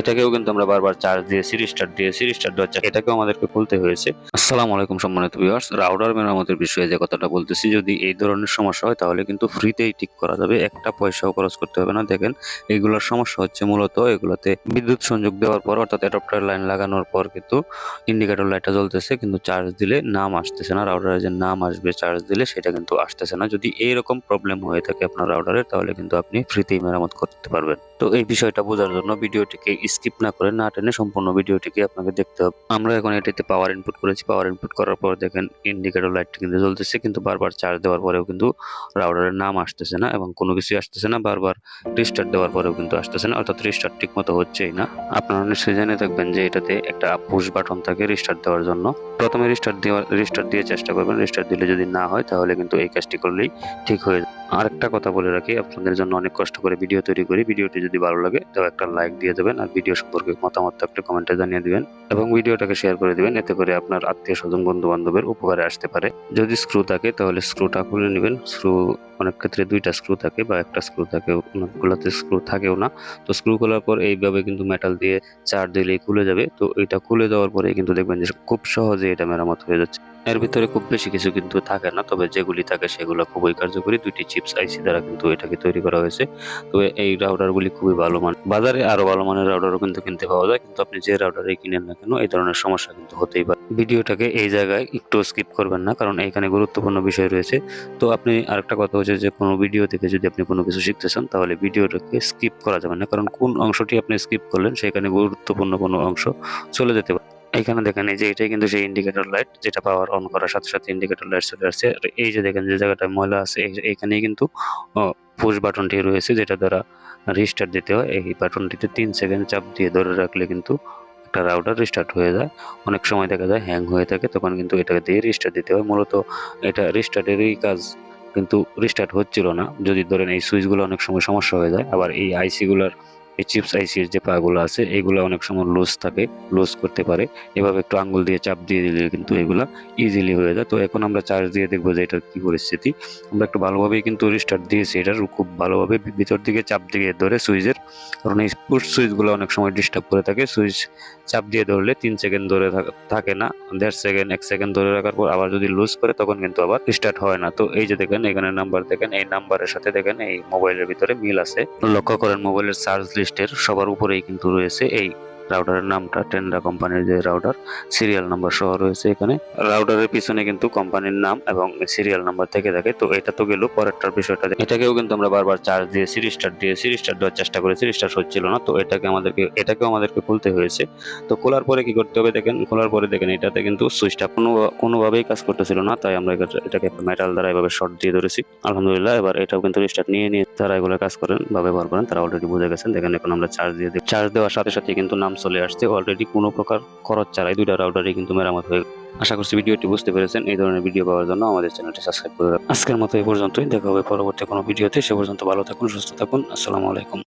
এটাকেও কিন্তু আমরা বারবার চার্জ দিয়ে দিয়েছি রিস্টার্ট দিয়েছি রিস্টার্ট দেওয়ার চার্জ এটাকেও আমাদেরকে খুলতে হয়েছে। আসসালামু আলাইকুম সম্মানিত ভিউয়ার্স রাউটার মেরামতের বিষয়ে যে কথাটা বলতেছি, যদি এই ধরনের সমস্যা হয়, তাহলে কিন্তু ফ্রিতেই ঠিক করা যাবে। একটা পয়সাও খরচ করতে হবে না। দেখেন এইগুলোর সমস্যা হচ্ছে মূলত এগুলোতে বিদ্যুৎ সংযোগ দেওয়ার পর, অর্থাৎ অ্যাডাপ্টার লাইন লাগানোর পর কিন্তু ইন্ডিকেটর লাইটটা জ্বলতেছে, কিন্তু চার্জ দিলে নাম আসতেছে না। রাউটারের যে নাম আসবে চার্জ দিলে সেটা কিন্তু আসতেছে না। যদি এইরকম প্রবলেম হয়ে থাকে আপনার রাউটারের তাহলে কিন্তু আপনি ফ্রিতেই মেরামত করতে পারবেন। তো এই বিষয়টা বোঝার জন্য ভিডিওটিকে স্কিপ না করে না টেনে সম্পূর্ণ ভিডিওটিকে আপনাকে দেখতে হবে। আমরা এখন এটিতে পাওয়ার ইনপুট করেছি। পাওয়ার ইনপুট করার পর দেখেন ইন্ডিকেটর লাইটটি কিন্তু জ্বলতেছে, কিন্তু বারবার চার্জ দেওয়ার পরেও কিন্তু রাউটারের নাম আসতেছে না এবং কোনো কিছুই আসতেছে না। বারবার রিস্টার্ট দেওয়ার পরেও কিন্তু আসতেছে না, অর্থাৎ রিস্টার্ট ঠিক মতো হচ্ছেই না। আপনারা নিশ্চয়ই জেনে থাকবেন যে এটাতে একটা পুশ বাটন থাকে রিস্টার্ট দেওয়ার জন্য। প্রথমে রিস্টার্ট দেওয়ার রিস্টার্ট দিয়ে চেষ্টা করবেন। রিস্টার্ট দিলে যদি না হয় তাহলে কিন্তু এই কাজটি করলেই ঠিক হয়ে যাবে। আরেকটা কথা বলে রাখি, আপনাদের জন্য অনেক কষ্ট করে ভিডিও তৈরি করি। ভিডিওটি যদি ভালো লাগে তো একটা লাইক দিয়ে দেবেন আর ভিডিও সম্পর্কে মতামত থাকলে কমেন্টে জানিয়ে দেবেন এবং ভিডিওটাকে শেয়ার করে দেবেন, এতে করে আপনার আত্মীয় স্বজন বন্ধু বান্ধবের উপকারে আসতে পারে। যদি স্ক্রু থাকে, তাহলে স্ক্রুটা খুলে নেবেন। স্ক্রু অনেক ক্ষেত্রে দুইটা স্ক্রু থাকে বা একটা স্ক্রু থাকে অনেকগুলোতে স্ক্রু থাকেও না। তো স্ক্রু খোলার পর এইভাবে কিন্তু মেটাল দিয়ে চার দিলেই খুলে যাবে। তো এটা খুলে দেওয়ার পরে কিন্তু দেখবেন যে খুব সহজে এটা মেরামত হয়ে যাচ্ছে। এর ভিতরে খুব বেশি কিছু কিন্তু থাকে না, তবে যেগুলি থাকে সেগুলো খুবই কার্যকরী। দুইটি চিপস আইসি দ্বারা কিন্তু এটাকে তৈরি করা হয়েছে। তো এই রাউটারগুলি খুবই ভালো মান, বাজারে আরও ভালো মানের রাউটারও কিন্তু কিনতে পাওয়া যায়। কিন্তু আপনি যে রাউটারে কিনেন না কেন, এই ধরনের সমস্যা কিন্তু হতেই পারে। ভিডিওটাকে এই জায়গায় একটু স্কিপ করবেন না, কারণ এখানে গুরুত্বপূর্ণ বিষয় রয়েছে। তো আপনি আরেকটা কথা হচ্ছে যে কোনো ভিডিও থেকে যদি আপনি কোনো কিছু শিখতে চান, তাহলে ভিডিওটাকে স্কিপ করা যাবে না। কারণ কোন অংশটি আপনি স্কিপ করলেন, সেখানে গুরুত্বপূর্ণ কোনো অংশ চলে যেতে পারে। এখানে দেখেন এই যে, এটাই কিন্তু সেই ইন্ডিকেটর লাইট যেটা পাওয়ার অন করার সাথে সাথে ইন্ডিকেটর লাইট চলে আসছে। আর এই যে দেখেন যে জায়গাটায় ময়লা আছে এখানেই কিন্তু পুশ বাটনটি রয়েছে, যেটা দ্বারা রিস্টার্ট দিতে হয়। এই বাটনটিতে তিন সেকেন্ড চাপ দিয়ে ধরে রাখলে কিন্তু একটা রাউটার রিস্টার্ট হয়ে যায়। অনেক সময় দেখা যায় হ্যাং হয়ে থাকে, তখন কিন্তু এটাকে দিয়ে রিস্টার্ট দিতে হয়। মূলত এটা রিস্টার্টেরই কাজ কিন্তু রিস্টার্ট হচ্ছিল না। যদি ধরেন এই সুইচগুলো অনেক সময় সমস্যা হয়ে যায়, আবার এই আইসিগুলোর এই চিপস আইসির যে পাগুলো আছে, এগুলো অনেক সময় লুজ থাকে লুজ করতে পারে। এভাবে একটু আঙ্গুল দিয়ে চাপ দিয়ে দিলে কিন্তু এগুলা ইজিলি হয়ে যায়। তো এখন আমরা চার্জ দিয়ে দেখব যে এটার কি পরিস্থিতি। আমরা একটু ভালোভাবেই কিন্তু রিস্টার্ট দিয়েছি এটার, খুব ভালোভাবে ভিতর দিকে চাপ দিয়ে ধরে সুইচের। কারণ এই পুশ সুইচগুলো অনেক সময় ডিস্টার্ব করে থাকে। সুইচ চাপ দিয়ে ধরলে তিন সেকেন্ড ধরে থাক- না। দেড় সেকেন্ড, এক সেকেন্ড ধরে রাখার পর আবার যদি লুজ করে তখন কিন্তু আবার স্টার্ট হয় না। তো এই যে দেখেন, এখানে নাম্বার দেখেন, এই নাম্বারের সাথে দেখেন, এই মোবাইলের ভিতরে মিল আছে। লক্ষ্য করেন মোবাইলের চার্জ লিস্টের সবার উপরেই কিন্তু রয়েছে এই রাউটারের নামটা টেন্ডা কোম্পানির যে রাউটার সিরিয়াল নাম্বার সহ রয়েছে এখানে। রাউটারের পিছনে কিন্তু কোম্পানির নাম এবং সিরিয়াল নাম্বার থেকে থাকে, তো এটা তো গেল পরেরটার বিষয়টা। এটাকেও কিন্তু আমরা বারবার চার্জ দিয়েছি রিস্টার্ট দিয়েছি রিস্টার্ট দেওয়ার চেষ্টা করেছি রিস্টার্ট হচ্ছিল না, তো এটাকে আমাদেরকে, এটাকেও আমাদেরকে খুলতে হয়েছে। তো খোলার পরে কি করতে হবে দেখেন, খোলার পরে দেখেন, এটাতে কিন্তু সুইচটা কোনো, কোনোভাবেই কাজ করতেছিল না, তাই আমরা এটা- এটাকে মেটাল দ্বারা এভাবে শর্ট দিয়ে ধরেছি। আলহামদুলিল্লাহ, এবার এটাও কিন্তু রিস্টার্ট নিয়ে নিয়ে যারা এগুলো কাজ করেন বা ব্যবহার করেন, তারা অলরেডি বুঝে গেছেন। দেখেন এখন আমরা চার্জ দিয়ে দিই। চার্জ দেওয়ার সাথে সাথে কিন্তু নাম চলে আসছে। অলরেডি কোনো প্রকার খরচ ছাড়াই দুইটা রাউটারই কিন্তু মেরামত হয়ে আশা করছি ভিডিওটি বুঝতে পেরেছেন। এই ধরনের ভিডিও পাওয়ার জন্য আমাদের চ্যানেলটি সাবস্ক্রাইব করে আজকের মতো এই পর্যন্তই। দেখা হবে পরবর্তী কোনো ভিডিওতে। সে পর্যন্ত ভালো থাকুন, সুস্থ থাকুন। আসসালামু আলাইকুম।